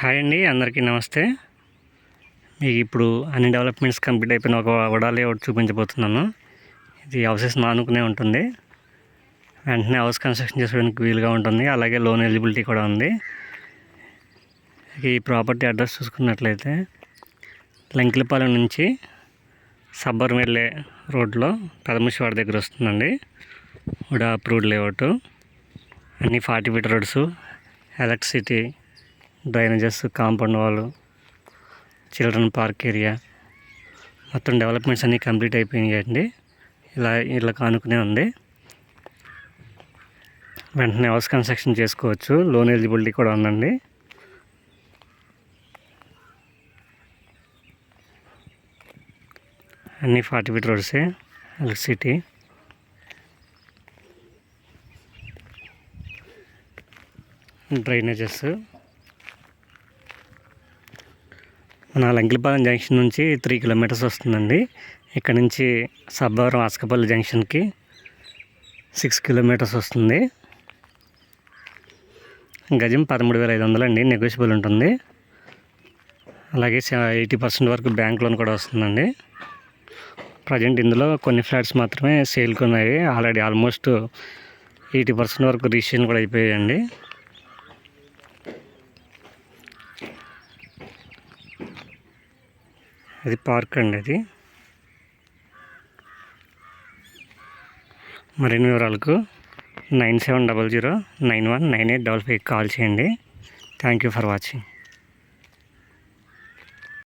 Hi అండి అందరికీ నమస్తే. మీకు ఇప్పుడు అన్ని డెవలప్మెంట్స్ కంప్లీట్ అయిపోయిన ఒక వడా లేఅవుట్ చూపించబోతున్నాను. ఇది హౌసెస్ నానుకునే ఉంటుంది. వెంటనే హౌస్ కన్స్ట్రక్షన్ చేసుకోవడానికి వీలుగా ఉంటుంది. అలాగే లోన్ ఎలిజిబిలిటీ కూడా ఉంది. ఈ ప్రాపర్టీ అడ్రస్ చూసుకున్నట్లయితే లంకిలపాలెం నుంచి సబ్బర్ వెళ్ళే రోడ్లో పెదముషివాడ దగ్గర వస్తుందండి. కూడా అప్రూవ్డ్ లేఅవుట్. అన్ని forty feet roads electricity drainages compound వాళ్ళు చిల్డ్రన్ పార్క్ ఏరియా. మొత్తం డెవలప్మెంట్స్ అన్నీ కంప్లీట్ అయిపోయినాయండి. ఇలా ఇలా కానుకునే ఉంది. వెంటనే హౌస్ కన్స్ట్రక్షన్ చేసుకోవచ్చు. లోన్ ఎలిజిబిలిటీ కూడా ఉందండి. అన్నీ ఫార్టీ ఫీట్ రోడ్సే ఎలక్ట్రిసిటీ. డ్రైనేజెస్. మన లంకిపాలెం జంక్షన్ నుంచి త్రీ కిలోమీటర్స్ వస్తుందండి. ఇక్కడ నుంచి సబ్బవరం అసకపల్లి జంక్షన్కి సిక్స్ కిలోమీటర్స్ వస్తుంది. గజం పదమూడు వేల ఐదు వందలు అండి నెగోషియబుల్ ఉంటుంది. అలాగే ఎయిటీ పర్సెంట్ వరకు బ్యాంక్ లోన్ కూడా వస్తుందండి. ప్రజెంట్ ఇందులో కొన్ని ఫ్లాట్స్ మాత్రమే సేల్కి ఉన్నాయి. ఆల్రెడీ ఆల్మోస్ట్ ఎయిటీ పర్సెంట్ వరకు రిజిస్ట్రేషన్ కూడా అయిపోయాయండి. అది పార్క్ అండి అది. మరిన్ని వివరాలకు nine seven double zero nine one nine eight double five call చేయండి. Thank you for watching.